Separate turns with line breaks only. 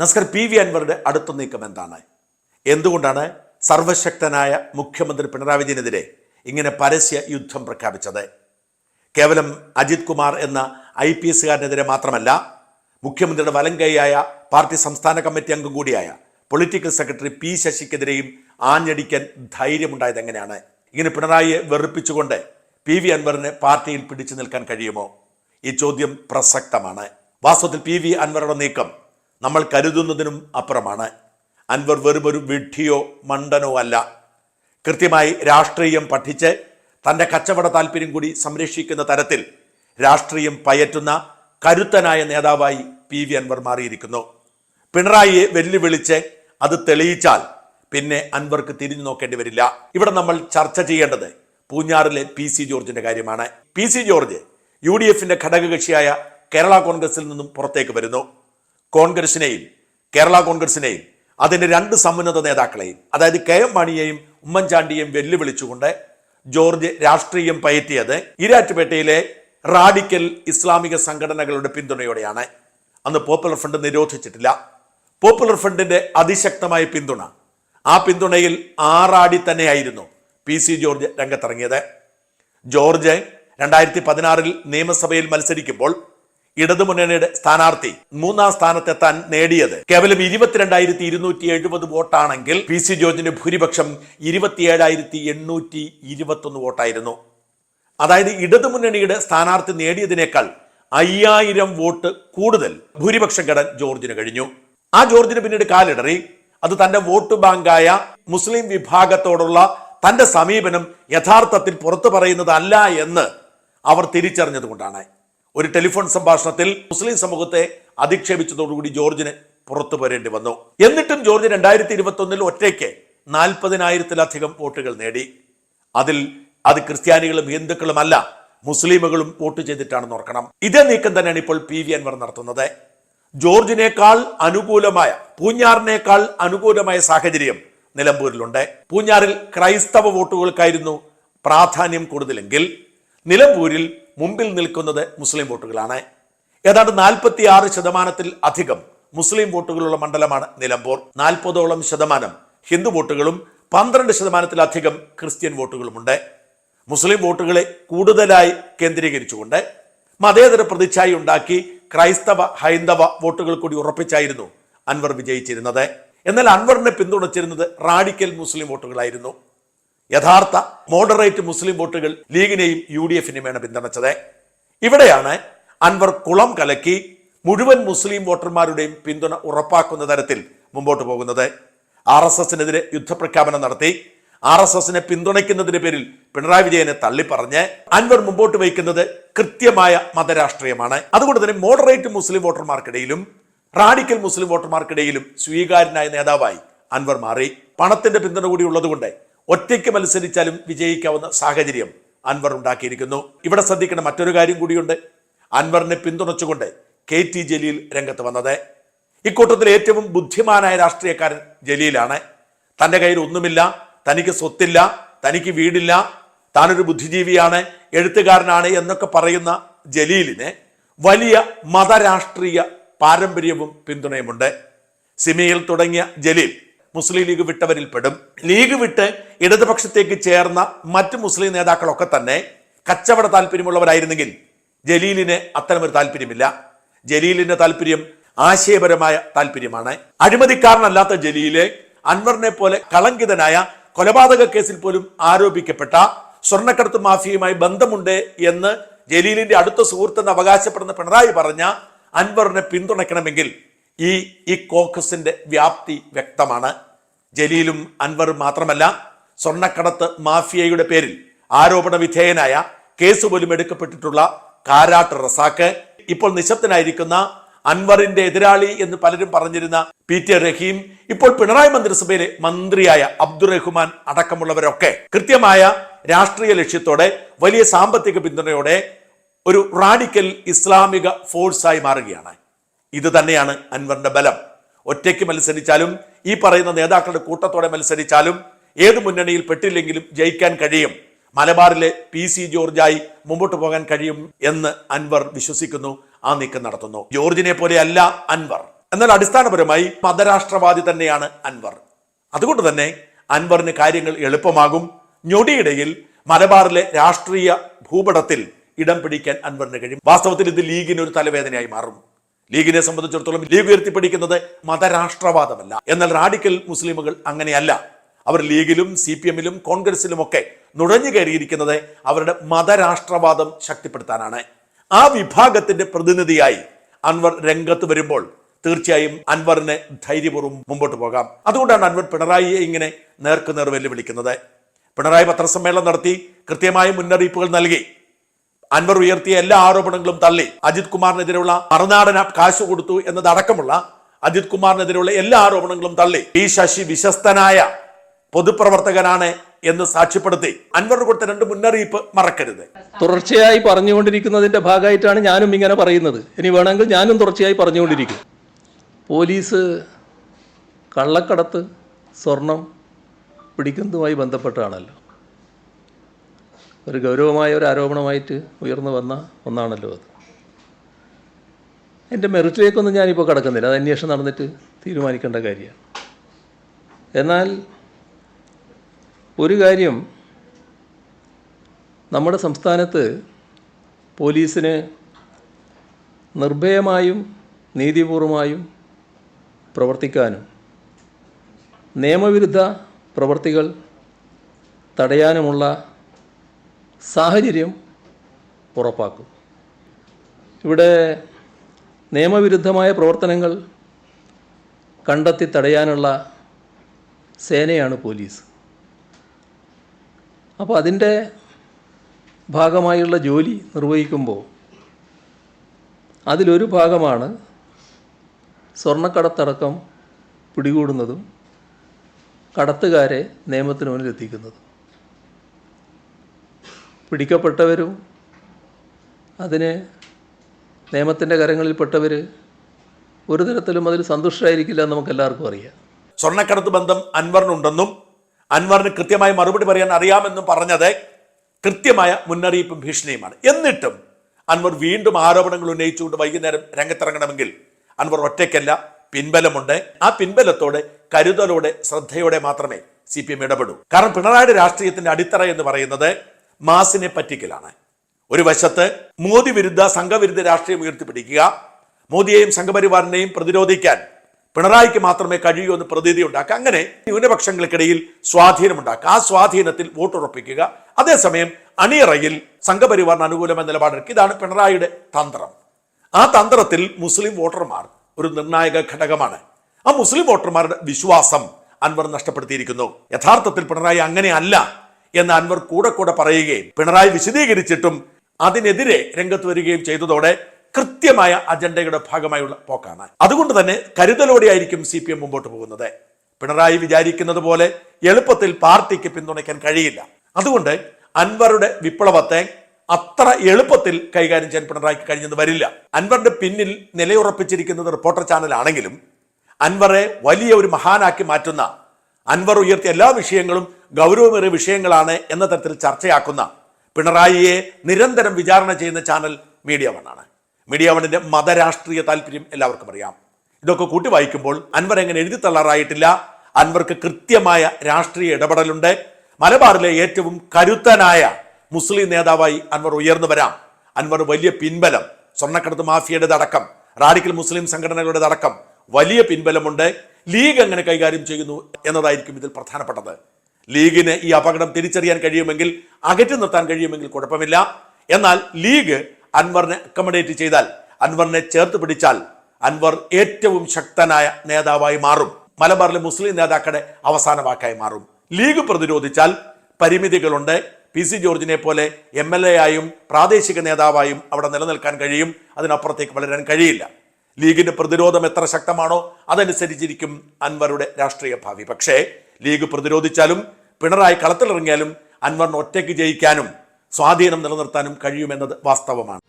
നസ്കർ P V അൻവറുടെ അടുത്ത നീക്കം എന്താണ്? എന്തുകൊണ്ടാണ് സർവശക്തനായ മുഖ്യമന്ത്രി പിണറായി വിജയനെതിരെ ഇങ്ങനെ പരസ്യ യുദ്ധം പ്രഖ്യാപിച്ചത്? കേവലം അജിത് കുമാർ എന്ന ഐ പി എസുകാരനെതിരെ മാത്രമല്ല മുഖ്യമന്ത്രിയുടെ വലങ്കൈയായ പാർട്ടി സംസ്ഥാന കമ്മിറ്റി അംഗം കൂടിയായ പൊളിറ്റിക്കൽ സെക്രട്ടറി പി ശശിക്കെതിരെയും ആഞ്ഞടിക്കാൻ ധൈര്യമുണ്ടായത് എങ്ങനെയാണ്? ഇങ്ങനെ പിണറായിയെ വെറുപ്പിച്ചുകൊണ്ട് പി വി അൻവറിന് പാർട്ടിയിൽ പിടിച്ചു നിൽക്കാൻ കഴിയുമോ? ഈ ചോദ്യം പ്രസക്തമാണ്. വാസ്തവത്തിൽ പി വി അൻവറുടെ നീക്കം നമ്മൾ കരുതുന്നതിനും അപ്പുറമാണ്. അൻവർ വെറുമൊരു വിഡ്ഢിയോ മണ്ടനോ അല്ല. കൃത്യമായി രാഷ്ട്രീയം പഠിച്ച് തന്റെ കച്ചവട താല്പര്യം കൂടി സംരക്ഷിക്കുന്ന തരത്തിൽ രാഷ്ട്രീയം പയറ്റുന്ന കരുത്തനായ നേതാവായി പി വി അൻവർ മാറിയിരിക്കുന്നു. പിണറായിയെ വെല്ലുവിളിച്ച് അത് തെളിയിച്ചാൽ പിന്നെ അൻവർക്ക് തിരിഞ്ഞു നോക്കേണ്ടി വരില്ല. ഇവിടെ നമ്മൾ ചർച്ച ചെയ്യേണ്ടത് പൂഞ്ഞാറിലെ പി സി ജോർജിന്റെ കാര്യമാണ്. P C George U D എഫിന്റെ ഘടകകക്ഷിയായ കേരള കോൺഗ്രസിൽ നിന്നും പുറത്തേക്ക് വരുന്നു. കോൺഗ്രസിനെയും കേരള കോൺഗ്രസിനെയും അതിന്റെ രണ്ട് സമുന്നത നേതാക്കളെയും അതായത് കെ എം മാണിയെയും ഉമ്മൻചാണ്ടിയെയും വെല്ലുവിളിച്ചുകൊണ്ട് ജോർജ് രാഷ്ട്രീയം പയറ്റിയത് ഇരാറ്റുപേട്ടയിലെ റാഡിക്കൽ ഇസ്ലാമിക സംഘടനകളുടെ പിന്തുണയോടെയാണ്. അന്ന് പോപ്പുലർ ഫ്രണ്ട് നിരോധിച്ചിട്ടില്ല. പോപ്പുലർ ഫ്രണ്ടിന്റെ അതിശക്തമായ പിന്തുണ ആ പിന്തുണയിൽ ആറാടി തന്നെയായിരുന്നു പി സി ജോർജ് രംഗത്തിറങ്ങിയത്. ജോർജ് രണ്ടായിരത്തി പതിനാറിൽ നിയമസഭയിൽ മത്സരിക്കുമ്പോൾ ഇടതുമുന്നണിയുടെ സ്ഥാനാർത്ഥി മൂന്നാം സ്ഥാനത്തെത്താൻ നേടിയത്. കേവലം ഇരുപത്തിരണ്ടായിരത്തി ഇരുന്നൂറ്റി എഴുപത് വോട്ടാണെങ്കിൽ പി സി ജോർജിന്റെ ഭൂരിപക്ഷം ഇരുപത്തിയേഴായിരത്തി എണ്ണൂറ്റി ഇരുപത്തൊന്ന് വോട്ടായിരുന്നു. അതായത് ഇടതുമുന്നണിയുടെ സ്ഥാനാർത്ഥി നേടിയതിനേക്കാൾ അയ്യായിരം വോട്ട് കൂടുതൽ ഭൂരിപക്ഷം കെടാൻ ജോർജിന് കഴിഞ്ഞു. ആ ജോർജിന് പിന്നീട് കാലിടറി. അത് തന്റെ വോട്ട് ബാങ്കായ മുസ്ലിം വിഭാഗത്തോടുള്ള തന്റെ സമീപനം യഥാർത്ഥത്തിൽ പുറത്തു പറയുന്നതല്ല എന്ന് അവർ തിരിച്ചറിഞ്ഞതുകൊണ്ടാണ്. ഒരു ടെലിഫോൺ സംഭാഷണത്തിൽ മുസ്ലിം സമൂഹത്തെ അധിക്ഷേപിച്ചതോടുകൂടി ജോർജിന് പുറത്തു വരേണ്ടി വന്നു. എന്നിട്ടും ജോർജ് രണ്ടായിരത്തി ഇരുപത്തി ഒന്നിൽ ഒറ്റയ്ക്ക് നാൽപ്പതിനായിരത്തിലധികം വോട്ടുകൾ നേടി. അതിൽ അത് ക്രിസ്ത്യാനികളും ഹിന്ദുക്കളും അല്ല മുസ്ലിമുകളും വോട്ട് ചെയ്തിട്ടാണ് ഓർക്കണം. ഇതേ നീക്കം തന്നെയാണ് ഇപ്പോൾ പി വി അൻവർ നടത്തുന്നത്. ജോർജിനേക്കാൾ അനുകൂലമായ പൂഞ്ഞാറിനേക്കാൾ അനുകൂലമായ സാഹചര്യം നിലമ്പൂരിലുണ്ട്. പൂഞ്ഞാറിൽ ക്രൈസ്തവ വോട്ടുകൾക്കായിരുന്നു പ്രാധാന്യം കൂടുതലെങ്കിൽ നിലമ്പൂരിൽ മുമ്പിൽ നിൽക്കുന്നത് മുസ്ലിം വോട്ടുകളാണ്. ഏതാണ്ട് നാൽപ്പത്തി ആറ് ശതമാനത്തിൽ അധികം മുസ്ലിം വോട്ടുകളുള്ള മണ്ഡലമാണ് നിലമ്പൂർ. നാൽപ്പതോളം ശതമാനം ഹിന്ദു വോട്ടുകളും പന്ത്രണ്ട് ശതമാനത്തിലധികം ക്രിസ്ത്യൻ വോട്ടുകളുമുണ്ട്. മുസ്ലിം വോട്ടുകളെ കൂടുതലായി കേന്ദ്രീകരിച്ചുകൊണ്ട് മതേതര പ്രതിച്ഛായ ഉണ്ടാക്കി ക്രൈസ്തവ ഹൈന്ദവ വോട്ടുകൾ കൂടി ഉറപ്പിച്ചായിരുന്നു അൻവർ വിജയിച്ചിരുന്നത്. എന്നാൽ അൻവറിനെ പിന്തുണച്ചിരുന്നത് റാഡിക്കൽ മുസ്ലിം വോട്ടുകളായിരുന്നു. യഥാർത്ഥ മോഡറേറ്റ് മുസ്ലിം വോട്ടുകൾ ലീഗിനെയും യു ഡി എഫിനെയുമാണ് പിന്തുണച്ചത്. ഇവിടെയാണ് അൻവർ കുളം കലക്കി മുഴുവൻ മുസ്ലിം വോട്ടർമാരുടെയും പിന്തുണ ഉറപ്പാക്കുന്ന തരത്തിൽ മുമ്പോട്ട് പോകുന്നത്. ആർ എസ് എസിനെതിരെ യുദ്ധപ്രഖ്യാപനം നടത്തി ആർ എസ് എസിനെ പിന്തുണയ്ക്കുന്നതിന്റെ പേരിൽ പിണറായി വിജയനെ തള്ളിപ്പറഞ്ഞ് അൻവർ മുമ്പോട്ട് വയ്ക്കുന്നത് കൃത്യമായ മതരാഷ്ട്രീയമാണ്. അതുകൊണ്ട് തന്നെ മോഡറേറ്റ് മുസ്ലിം വോട്ടർമാർക്കിടയിലും റാഡിക്കൽ മുസ്ലിം വോട്ടർമാർക്കിടയിലും സ്വീകാര്യനായ നേതാവായി അൻവർ മാറി. പണത്തിന്റെ പിന്തുണ കൂടി ഉള്ളതുകൊണ്ട് ഒറ്റയ്ക്ക് മത്സരിച്ചാലും വിജയിക്കാവുന്ന സാഹചര്യം അൻവർ ഉണ്ടാക്കിയിരിക്കുന്നു. ഇവിടെ ശ്രദ്ധിക്കേണ്ട മറ്റൊരു കാര്യം കൂടിയുണ്ട്. അൻവറിനെ പിന്തുണച്ചുകൊണ്ട് കെ ടി ജലീൽ രംഗത്ത് വന്നത്. ഇക്കൂട്ടത്തിൽ ഏറ്റവും ബുദ്ധിമാനായ രാഷ്ട്രീയക്കാരൻ ജലീലാണ്. തന്റെ കയ്യിൽ ഒന്നുമില്ല തനിക്ക് സ്വത്തില്ല തനിക്ക് വീടില്ല താനൊരു ബുദ്ധിജീവിയാണ് എഴുത്തുകാരനാണ് എന്നൊക്കെ പറയുന്ന ജലീലിന് വലിയ മതരാഷ്ട്രീയ പാരമ്പര്യവും പിന്തുണയുമുണ്ട്. സിമിയിൽ തുടങ്ങിയ ജലീൽ മുസ്ലിം ലീഗ് വിട്ടവരിൽ പെടും ലീഗ് വിട്ട് ഇടതുപക്ഷത്തേക്ക് ചേർന്ന മറ്റ് മുസ്ലിം നേതാക്കളൊക്കെ തന്നെ കച്ചവട താല്പര്യമുള്ളവരായിരുന്നെങ്കിൽ ജലീലിന് അത്തരമൊരു താല്പര്യമില്ല. ജലീലിന്റെ താല്പര്യം ആശയപരമായ താല്പര്യമാണ്. അഴിമതിക്കാരനല്ലാത്ത ജലീൽ അൻവറിനെ പോലെ കളങ്കിതനായ കൊലപാതക കേസിൽ പോലും ആരോപിക്കപ്പെട്ട സ്വർണക്കടത്ത് മാഫിയയുമായി ബന്ധമുണ്ട് എന്ന് ജലീലിന്റെ അടുത്ത സുഹൃത്തെന്ന് അവകാശപ്പെടുന്ന പിണറായി പറഞ്ഞ അൻവറിനെ പിന്തുണയ്ക്കണമെങ്കിൽ ഈ ഈ കോക്കസിന്റെ വ്യാപ്തി വ്യക്തമാണ്. ജലീലും അൻവറും മാത്രമല്ല സ്വർണക്കടത്ത് മാഫിയയുടെ പേരിൽ ആരോപണ വിധേയനായ കേസ് പോലും എടുക്കപ്പെട്ടിട്ടുള്ള കാരാട്ട് റസാക്ക് ഇപ്പോൾ നിശബ്ദനായിരിക്കുന്ന അൻവറിന്റെ എതിരാളി എന്ന് പലരും പറഞ്ഞിരുന്ന പി ടി റഹീം ഇപ്പോൾ പിണറായി മന്ത്രിസഭയിലെ മന്ത്രിയായ അബ്ദുറഹ്മാൻ അടക്കമുള്ളവരൊക്കെ കൃത്യമായ രാഷ്ട്രീയ ലക്ഷ്യത്തോടെ വലിയ സാമ്പത്തിക പിന്തുണയോടെ ഒരു റാഡിക്കൽ ഇസ്ലാമിക ഫോഴ്സായി മാറുകയാണ്. ഇത് തന്നെയാണ് അൻവറിന്റെ ബലം. ഒറ്റയ്ക്ക് മത്സരിച്ചാലും ഈ പറയുന്ന നേതാക്കളുടെ കൂട്ടത്തോടെ മത്സരിച്ചാലും ഏത് മുന്നണിയിൽ പെട്ടില്ലെങ്കിലും ജയിക്കാൻ കഴിയും. മലബാറിലെ പി സി ജോർജായി മുമ്പോട്ട് പോകാൻ കഴിയും എന്ന് അൻവർ വിശ്വസിക്കുന്നു ആ നീക്കം നടത്തുന്നു. ജോർജിനെ പോലെ അല്ല അൻവർ. എന്നാൽ അടിസ്ഥാനപരമായി മതരാഷ്ട്രവാദി തന്നെയാണ് അൻവർ. അതുകൊണ്ട് തന്നെ അൻവറിന് കാര്യങ്ങൾ എളുപ്പമാകും. ഞൊടിയിടയിൽ മലബാറിലെ രാഷ്ട്രീയ ഭൂപടത്തിൽ ഇടം പിടിക്കാൻ അൻവറിന് കഴിയും. വാസ്തവത്തിൽ ഇത് ലീഗിന് ഒരു തലവേദനയായി മാറും. ലീഗിനെ സംബന്ധിച്ചിടത്തോളം ലീഗ് ഉയർത്തിപ്പിടിക്കുന്നത് മതരാഷ്ട്രവാദമല്ല. എന്നാൽ റാഡിക്കൽ മുസ്ലിമുകൾ അങ്ങനെയല്ല. അവർ ലീഗിലും സി പി എമ്മിലും കോൺഗ്രസിലുമൊക്കെ നുഴഞ്ഞു കയറിയിരിക്കുന്നത് അവരുടെ മതരാഷ്ട്രവാദം ശക്തിപ്പെടുത്താനാണ്. ആ വിഭാഗത്തിന്റെ പ്രതിനിധിയായി അൻവർ രംഗത്ത് വരുമ്പോൾ തീർച്ചയായും അൻവറിന് ധൈര്യപൂർവം മുമ്പോട്ട് പോകാം. അതുകൊണ്ടാണ് അൻവർ പിണറായിയെ ഇങ്ങനെ നേർക്കുനേർ വെല്ലുവിളിക്കുന്നത്. പിണറായി പത്രസമ്മേളനം നടത്തി കൃത്യമായ മുന്നറിയിപ്പുകൾ നൽകി. അൻവർ ഉയർത്തിയ എല്ലാ ആരോപണങ്ങളും തള്ളി. അജിത് കുമാറിനെതിരെയുള്ള മറുനാടന കാശ് കൊടുത്തു എന്നതടക്കമുള്ള അജിത് കുമാറിനെതിരെയുള്ള എല്ലാ ആരോപണങ്ങളും തള്ളി. പി ശശി വിശ്വസ്തനായ പൊതുപ്രവർത്തകനാണ് എന്ന് സാക്ഷ്യപ്പെടുത്തി. അൻവർ കൊടുത്ത രണ്ട് മുന്നറിയിപ്പ് മറക്കരുത്.
തുടർച്ചയായി പറഞ്ഞുകൊണ്ടിരിക്കുന്നതിന്റെ ഭാഗമായിട്ടാണ് ഞാനും ഇങ്ങനെ പറയുന്നത്. ഇനി വേണമെങ്കിൽ ഞാനും തുടർച്ചയായി പറഞ്ഞുകൊണ്ടിരിക്കും. പോലീസ് കള്ളക്കടത്ത് സ്വർണം പിടിക്കുന്നതുമായി ബന്ധപ്പെട്ടാണല്ലോ. ഒരു ഗൗരവമായ ഒരു ആരോപണമായിട്ട് ഉയർന്നു വന്ന ഒന്നാണല്ലോ അത്. എന്റെ മെറിറ്റിലേക്കൊന്നും ഞാനിപ്പോൾ കിടക്കുന്നില്ല. അത് അന്വേഷണം നടന്നിട്ട് തീരുമാനിക്കേണ്ട കാര്യമാണ്. എന്നാൽ ഒരു കാര്യം നമ്മുടെ സംസ്ഥാനത്ത് പോലീസിന് നിർഭയമായും നീതിപൂർവമായും പ്രവർത്തിക്കാനും നിയമവിരുദ്ധ പ്രവർത്തികൾ തടയാനുമുള്ള സാഹചര്യം ഉറപ്പാക്കും. ഇവിടെ നിയമവിരുദ്ധമായ പ്രവർത്തനങ്ങൾ കണ്ടെത്തി തടയാനുള്ള സേനയാണ് പോലീസ്. അപ്പോൾ അതിന്റെ ഭാഗമായുള്ള ജോലി നിർവഹിക്കുമ്പോൾ അതിലൊരു ഭാഗമാണ് സ്വർണക്കടത്തടക്കം പിടികൂടുന്നതും കടത്തുകാരെ നിയമത്തിന് മുന്നിൽ എത്തിക്കുന്നതും പിടിക്കപ്പെട്ടവരും അതിന് നിയമത്തിന്റെ കരങ്ങളിൽപ്പെട്ടവർ ഒരു തരത്തിലും അതിൽ സന്തുഷ്ടരായിരിക്കില്ല എന്ന് നമുക്ക് എല്ലാവർക്കും അറിയാം.
സ്വർണക്കടത്ത് ബന്ധം അൻവറിനുണ്ടെന്നും അൻവറിന് കൃത്യമായി മറുപടി പറയാൻ അറിയാമെന്നും പറഞ്ഞത് കൃത്യമായ മുന്നറിയിപ്പും ഭീഷണിയുമാണ്. എന്നിട്ടും അൻവർ വീണ്ടും ആരോപണങ്ങൾ ഉന്നയിച്ചുകൊണ്ട് വൈകുന്നേരം രംഗത്തിറങ്ങണമെങ്കിൽ അൻവർ ഒറ്റയ്ക്കല്ല പിൻബലമുണ്ട്. ആ പിൻബലത്തോടെ കരുതലോടെ ശ്രദ്ധയോടെ മാത്രമേ സി പി എം ഇടപെടൂ. കാരണം പിണറായിയുടെ രാഷ്ട്രീയത്തിന്റെ അടിത്തറ എന്ന് പറയുന്നത് മാസിനെ പറ്റിക്കലാണ്. ഒരു വശത്ത് മോദി വിരുദ്ധ സംഘവിരുദ്ധ രാഷ്ട്രീയം ഉയർത്തിപ്പിടിക്കുക മോദിയെയും സംഘപരിവാറിനെയും പ്രതിരോധിക്കാൻ പിണറായിക്ക് മാത്രമേ കഴിയൂ എന്ന് പ്രതീതി ഉണ്ടാക്കുക അങ്ങനെ ന്യൂനപക്ഷങ്ങൾക്കിടയിൽ സ്വാധീനമുണ്ടാക്കുക ആ സ്വാധീനത്തിൽ വോട്ടുറപ്പിക്കുക. അതേസമയം അണിയറയിൽ സംഘപരിവാറിന് അനുകൂലമായ നിലപാടെടുക്കുക. ഇതാണ് പിണറായിയുടെ തന്ത്രം. ആ തന്ത്രത്തിൽ മുസ്ലിം വോട്ടർമാർ ഒരു നിർണായക ഘടകമാണ്. ആ മുസ്ലിം വോട്ടർമാരുടെ വിശ്വാസം അൻവർ നഷ്ടപ്പെടുത്തിയിരിക്കുന്നു. യഥാർത്ഥത്തിൽ പിണറായി അങ്ങനെയല്ല. എന്ന് അൻവർ കൂടെ കൂടെ പറയുകയും പിണറായി വിശദീകരിച്ചിട്ടും അതിനെതിരെ രംഗത്ത് വരികയും ചെയ്തതോടെ കൃത്യമായ അജണ്ടയുടെ ഭാഗമായുള്ള പോക്കാണ്. അതുകൊണ്ട് തന്നെ കരുതലോടെയായിരിക്കും സി പി എം മുമ്പോട്ട് പോകുന്നത്. പിണറായി വിചാരിക്കുന്നത് പോലെ എളുപ്പത്തിൽ പാർട്ടിക്ക് പിന്തുണയ്ക്കാൻ കഴിയില്ല. അതുകൊണ്ട് അൻവറുടെ വിപ്ലവത്തെ അത്ര എളുപ്പത്തിൽ കൈകാര്യം ചെയ്യാൻ പിണറായിക്ക് കഴിഞ്ഞെന്ന് വരില്ല. അൻവറിന്റെ പിന്നിൽ നിലയുറപ്പിച്ചിരിക്കുന്നത് റിപ്പോർട്ടർ ചാനലാണെങ്കിലും അൻവറെ വലിയ ഒരു മഹാനാക്കി മാറ്റുന്ന അൻവർ ഉയർത്തിയ എല്ലാ വിഷയങ്ങളും ഗൗരവമേറിയ വിഷയങ്ങളാണ് എന്ന തരത്തിൽ ചർച്ചയാക്കുന്ന പിണറായിയെ നിരന്തരം വിചാരണ ചെയ്യുന്ന ചാനൽ മീഡിയ വണ്ണാണ് മീഡിയ വണ്ണിന്റെ മതരാഷ്ട്രീയ താല്പര്യം എല്ലാവർക്കും അറിയാം. ഇതൊക്കെ കൂട്ടി വായിക്കുമ്പോൾ അൻവർ എങ്ങനെ എഴുതി തള്ളാറായിട്ടില്ല? അൻവർക്ക് കൃത്യമായ രാഷ്ട്രീയ ഇടപെടലുണ്ട്. മലബാറിലെ ഏറ്റവും കരുത്തനായ മുസ്ലിം നേതാവായി അൻവർ ഉയർന്നു വരാം. അൻവർ വലിയ പിൻബലം സ്വർണക്കടത്ത് മാഫിയയുടെ അടക്കം റാഡിക്കൽ മുസ്ലിം സംഘടനകളുടെ അടക്കം വലിയ പിൻബലമുണ്ട്. ലീഗ് എങ്ങനെ കൈകാര്യം ചെയ്യുന്നു എന്നതായിരിക്കും ഇതിൽ പ്രധാനപ്പെട്ടത്. ലീഗിന് ഈ അപകടം തിരിച്ചറിയാൻ കഴിയുമെങ്കിൽ അകറ്റി നിർത്താൻ കഴിയുമെങ്കിൽ കുഴപ്പമില്ല. എന്നാൽ ലീഗ് അൻവറിനെ അക്കമഡേറ്റ് ചെയ്താൽ അൻവറിനെ ചേർത്ത് പിടിച്ചാൽ അൻവർ ഏറ്റവും ശക്തനായ നേതാവായി മാറും. മലബാറിലെ മുസ്ലിം നേതാക്കളുടെ അവസാന വാക്കായി മാറും. ലീഗ് പ്രതിരോധിച്ചാൽ പരിമിതികളുണ്ട്. പി സി ജോർജിനെ പോലെ എം എൽ എ ആയും പ്രാദേശിക നേതാവായും അവിടെ നിലനിൽക്കാൻ കഴിയും. അതിനപ്പുറത്തേക്ക് വളരാൻ കഴിയില്ല. ലീഗിന്റെ പ്രതിരോധം എത്ര ശക്തമാണോ അതനുസരിച്ചിരിക്കും അൻവറുടെ രാഷ്ട്രീയ ഭാവി. പക്ഷേ ലീഗ് പ്രതിരോധിച്ചാലും പിണറായി കളത്തിലിറങ്ങിയാലും അൻവറിന് ഒറ്റയ്ക്ക് ജയിക്കാനും സ്വാധീനം നിലനിർത്താനും കഴിയുമെന്നത് വാസ്തവമാണ്.